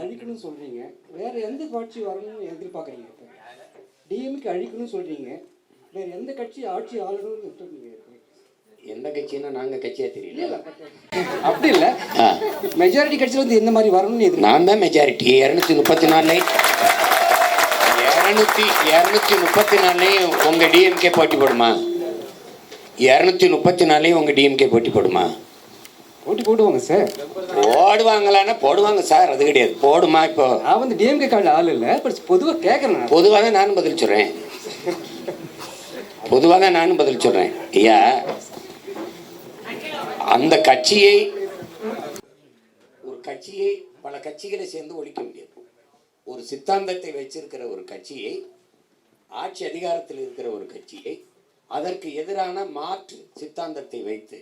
அழிக்கணும்னு சொல்றீங்க. வேற எந்த ஆட்சி வரணும்னு எதிர்பார்க்குறீங்க இப்போ? டிஎம்கே அழிக்கணும்னு சொல்றீங்க. வேற எந்த கட்சி ஆட்சி ஆளணும்னு சொல்றீங்க இப்போ? எந்த கட்சின்னா நாங்க கட்சியா தெரியல. அப்படி இல்லை. மெஜாரிட்டி கட்சியில் வந்து இந்த மாதிரி வரணும்னு எதிர்பார்க்க நான் தான் மெஜாரிட்டி இரநூத்தி முப்பத்தி நாலு இரநூத்தி இரநூத்தி முப்பத்தி நாலுலையும் உங்க டிஎம்கே போட்டி போடுமா? இரநூத்தி முப்பத்தி நாலுலையும் உங்க டிஎம்கே போட்டி போடுமா? போட்டி போடுவாங்க சார். போடுவாங்களான்னா போடுவாங்க சார் அது கிடையாது. போடுமா இப்போ? நான் வந்து டிஎம்கே கார்டு ஆள் இல்லை பட் பொதுவாக கேட்குறேன் பொதுவாக தான் நானும் பதில் சொல்கிறேன் பொதுவாக தான் நானும் பதில் சொல்கிறேன் ஐயா அந்த கட்சியை ஒரு கட்சியை பல கட்சிகளை சேர்ந்து ஒழிக்க முடியாது. ஒரு சித்தாந்தத்தை வச்சிருக்கிற ஒரு கட்சியை ஆட்சி அதிகாரத்தில் இருக்கிற ஒரு கட்சியை அதற்கு எதிரான மாற்று சித்தாந்தத்தை வைத்து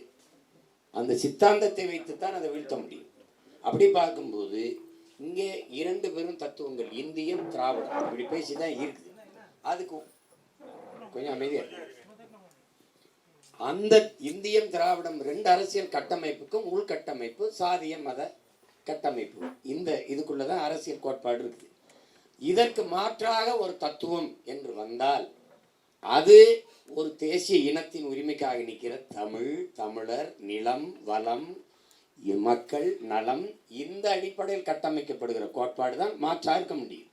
அந்த சித்தாந்தத்தை வைத்து தான் அதை வீழ்த்த முடியும். அப்படி பார்க்கும்போது இங்கே இரண்டு பெரும் தத்துவங்கள் இந்தியம் திராவிடம். இப்படி பேசி தான் இருக்குது. அதுக்கு கொஞ்சம் அமைதியாக அந்த இந்தியம் திராவிடம் ரெண்டு அரசியல் கட்டமைப்புக்கும் உள்கட்டமைப்பு சாதிய மத கட்டமைப்பு. இந்த இதுக்குள்ளதான் அரசியல் கோட்பாடு இருக்குது. இதற்கு மாற்றாக ஒரு தத்துவம் என்று வந்தால் அது ஒரு தேசிய இனத்தின் உரிமைக்காக நிற்கிற தமிழ் தமிழர் நிலம் வளம் மக்கள் நலம் இந்த அடிப்படையில் கட்டமைக்கப்படுகிற கோட்பாடு தான் மாற்றாக இருக்க முடியும்.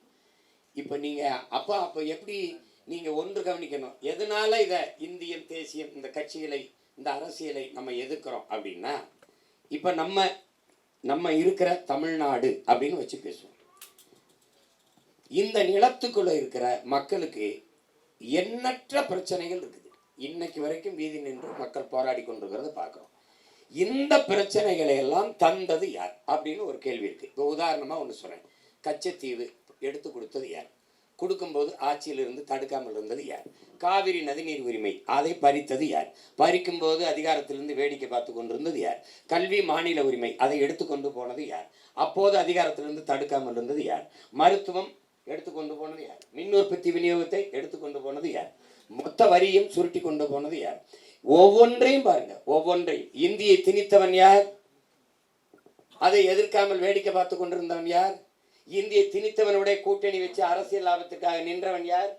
இப்போ நீங்கள் அப்போ அப்போ எப்படி நீங்கள் ஒன்று கவனிக்கணும்? எதனால இதை இந்தியன் தேசியம் இந்த கட்சிகளை இந்த அரசியலை நம்ம எதிர்க்கிறோம் அப்படின்னா இப்போ நம்ம நம்ம இருக்கிற தமிழ்நாடு அப்படின்னு வச்சு பேசுவோம். இந்த நிலத்துக்குள்ளே இருக்கிற மக்களுக்கு எண்ணற்ற பிரச்சனைகள் இருக்குது. இன்னைக்கு வரைக்கும் வீதி நின்று மக்கள் போராடி கொண்டிருக்கிறத பார்க்குறோம். இந்த பிரச்சனைகளை எல்லாம் தந்தது யார்? அப்படின்னு ஒரு கேள்வி இருக்குது இப்போ உதாரணமாக ஒன்று சொல்கிறேன் கச்சத்தீவு எடுத்து கொடுத்தது யார்? கொடுக்கும்போது ஆட்சியிலிருந்து தடுக்காமல் இருந்தது யார்? காவிரி நதிநீர் உரிமை அதை பறித்தது யார்? பறிக்கும்போது அதிகாரத்திலிருந்து வேடிக்கை பார்த்து கொண்டிருந்தது யார்? கல்வி மாநில உரிமை அதை எடுத்துக்கொண்டு போனது யார்? அப்போது அதிகாரத்திலிருந்து தடுக்காமல் இருந்தது யார்? மருத்துவம் எடுத்துக்கொண்டு போனது யார்? மின் உற்பத்தி விநியோகத்தை எடுத்துக்கொண்டு போனது யார்? மொத்த வரியும் சுருட்டி கொண்டு போனது யார்? ஒவ்வொன்றையும் பாருங்க ஒவ்வொன்றையும். இந்தியை திணித்தவன் யார்? அதை எதிர்க்காமல் வேடிக்கை பார்த்து கொண்டிருந்தவன் யார்? இந்தியை திணித்தவனுடைய கூட்டணி வச்சு அரசியல் லாபத்துக்காக நின்றவன் யார்?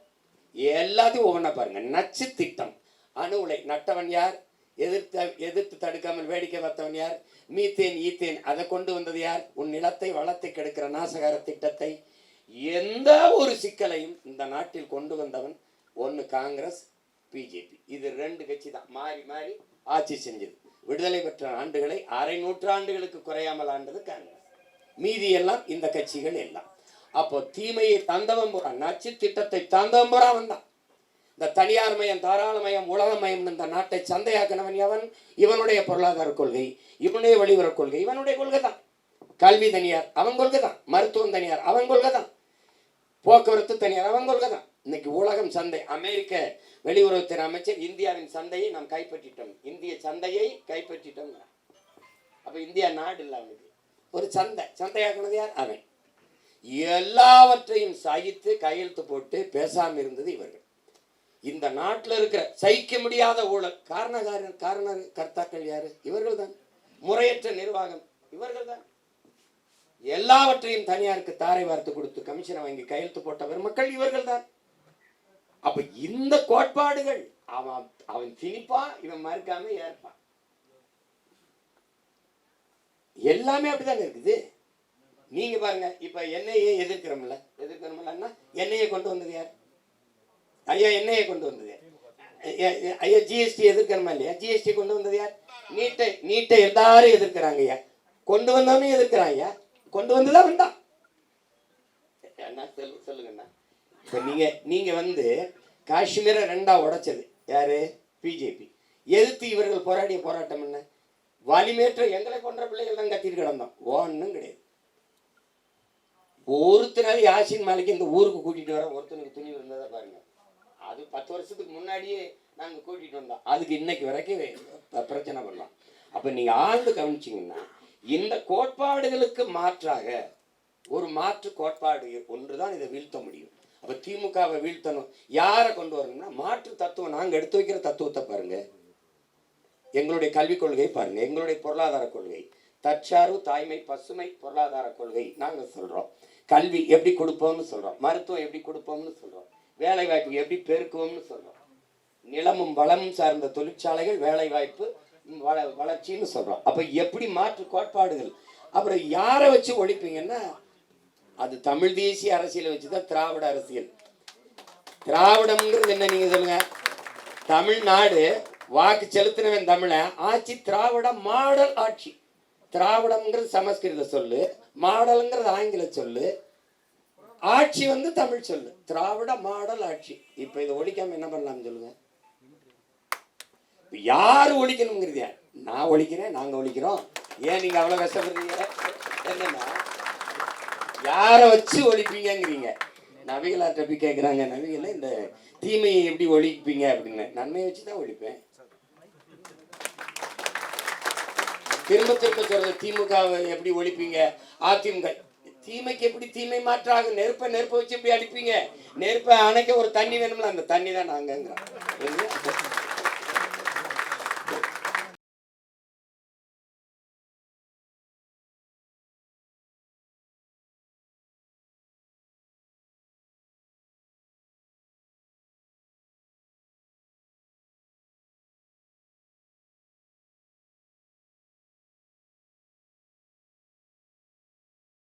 எல்லாத்தையும் ஒவ்வொன்றா பாருங்க. நச்சு திட்டம். அணு உலை நட்டவன் யார்? எதிர்த்த எதிர்த்து தடுக்காமல் வேடிக்கை பார்த்தவன் யார்? மீத்தேன் ஈத்தேன் அதை கொண்டு வந்தது யார்? உன் நிலத்தை வளத்தை கெடுக்கிற நாசகார திட்டத்தை எந்த ஒரு சிக்கலையும் இந்த நாட்டில் கொண்டு வந்தவன் ஒன்று காங்கிரஸ் பிஜேபி. இது ரெண்டு கட்சி தான். மாறி மாறி ஆட்சி செஞ்சது. விடுதலை பெற்ற ஆண்டுகளை அரை நூற்றாண்டுகளுக்கு குறையாமல் ஆண்டது காங்கிரஸ். மீதி எல்லாம் இந்த கட்சிகள் எல்லாம். அப்போ தீமையை தந்தவன் போறான் நச்சு திட்டத்தை தந்தவன் போறான் வந்தான் இந்த தனியார் மயம் தாராளமயம் உலகமயம் இந்த நாட்டை சந்தையாக்கினவன் எவன்? இவனுடைய பொருளாதார கொள்கை இவனுடைய வழிவர கொள்கை இவனுடைய கொள்கை தான் கல்வி தனியார் அவன் கொள்கை தான் மருத்துவம் தனியார் அவன் கொள்கை தான் போக்குவரத்து தனியார் அவங்க கொள்கை தான். இன்னைக்கு உலகம் சந்தை அமெரிக்க வெளியுறவுத்துறை அமைச்சர் இந்தியாவின் சந்தையை நாம் கைப்பற்றிட்டோம். இந்திய சந்தையை கைப்பற்றிட்டோம் அப்ப இந்தியா நாடு இல்லாமல் ஒரு சந்தை. சந்தையாக்குனது யார்? அவன். எல்லாவற்றையும் சகித்து கையெழுத்து போட்டு பேசாம இருந்தது இவர்கள். இந்த நாட்டில் இருக்கிற சகிக்க முடியாத ஊழல். காரணக்காரர் காரண கர்த்தாக்கள் யாரு? இவர்கள் தான். முறையற்ற நிர்வாகம் இவர்கள் தான். எல்லாவற்றையும் தனியாருக்கு தாரை வார்த்து கொடுத்து கமிஷனை வாங்கி கையெழுத்து போட்டவர் மக்கள் இவர்கள் தான் அப்ப இந்த கோட்பாடுகள் அவன் அவன் திணிப்பான் இவன் மறுக்காம ஏற்பான் எல்லாமே அப்படிதானே இருக்குது? நீங்க பாருங்க இப்ப என்னையே எதிர்க்கிறோம்ல எதிர்க்கிறோம்ல என்னையே கொண்டு வந்தது யார்? ஐயா என்னையே கொண்டு வந்தது யார்? ஐயா, ஐயா ஜிஎஸ்டி எதிர்க்கிறோமா இல்லையா? ஜிஎஸ்டி கொண்டு வந்தது யார்? நீட்டை நீட்டை எல்லாரும் எதிர்க்கிறாங்க ஐயா. கொண்டு வந்தவனே எதிர்க்கிறான் ஐயா. கொண்டு வந்துதான் வந்தான் என்ன சொல்லு சொல்லுங்கண்ணா. இப்போ நீங்க நீங்க வந்து காஷ்மீரை ரெண்டா உடைச்சது. யாரு? பிஜேபி. எதிர்த்து இவர்கள் போராடிய போராட்டம் என்ன? வலிமேற்ற எங்களை போன்ற பிள்ளைகள் தான் கத்திட்டு கிடந்தோம். ஒன்றும் கிடையாது. ஒருத்தனாவது யாசின் மாலைக்கு இந்த ஊருக்கு கூட்டிட்டு வர ஒருத்தனுக்கு துணி இருந்ததை பாருங்க. அது பத்து வருஷத்துக்கு முன்னாடியே நாங்கள் கூட்டிட்டு வந்தோம். அதுக்கு இன்னைக்கு வரைக்கும் பிரச்சனை பண்ணலாம் அப்போ நீங்க ஆழ்ந்து கவனிச்சிங்கன்னா இந்த கோட்பாடுகளுக்கு மாற்றாக ஒரு மாற்று கோட்பாடு ஒன்றுதான் இதை வீழ்த்த முடியும். அப்ப திமுகவை வீழ்த்தணும். யாரை கொண்டு வரணும்னா மாற்று தத்துவம் நாங்க எடுத்து வைக்கிற தத்துவத்தை பாருங்க. எங்களுடைய கல்விக் கொள்கை பாருங்க. எங்களுடைய பொருளாதார கொள்கை. தற்சார்பு தாய்மை பசுமை பொருளாதார கொள்கை நாங்க சொல்றோம். கல்வி எப்படி கொடுப்போம்னு சொல்றோம். மருத்துவம் எப்படி கொடுப்போம்னு சொல்றோம். வேலை வாய்ப்பு எப்படி பெருக்குவோம்னு சொல்றோம். நிலமும் வளமும் சார்ந்த தொழிற்சாலைகள் வேலை வாய்ப்பு வள வளர்ச்சின்னு சொல்கிறோம் அப்போ எப்படி மாற்று கோட்பாடுகள்? அப்புறம் யாரை வச்சு ஒழிப்பீங்கன்னா அது தமிழ் தேசிய அரசியலை வச்சு தான் திராவிட அரசியல். திராவிடம்ங்கிறது என்ன நீங்கள் சொல்லுங்கள் தமிழ்நாடு வாக்கு செலுத்தினவன் தமிழன் ஆட்சி திராவிட மாடல் ஆட்சி. திராவிடம்ங்கிறது சமஸ்கிருத சொல்லு மாடலுங்கிறது ஆங்கில சொல்லு ஆட்சி வந்து தமிழ் சொல்லு. திராவிட மாடல் ஆட்சி. இப்போ இதை ஒழிக்காமல் என்ன பண்ணலாம்னு சொல்லுங்கள் யார் ஒழிக்கணுங்கிறது நான் ஒழிக்கிறேன் நாங்கள் ஒழிக்கிறோம். ஏன் நீங்கள் அவ்வளோ கஷ்டப்படுறீங்க? என்னன்னா யாரை வச்சு ஒழிப்பீங்கங்கிறீங்க. நபிகளார்ட்ட போய் கேட்குறாங்க நபிகளை இந்த தீமையை எப்படி ஒழிப்பீங்க அப்படின்னு. நன்மையை வச்சு தான் ஒழிப்பேன். திரும்ப திரும்ப சொல்றது திமுகவை எப்படி ஒழிப்பீங்க? அதிமுக தீமைக்கு எப்படி தீமை மாற்றாகும் நெருப்பை நெருப்பை வச்சு எப்படி அடிப்பீங்க? நெருப்பை அணைக்க ஒரு தண்ணி வேணும்ல அந்த தண்ணி தான் நாங்கிறோம்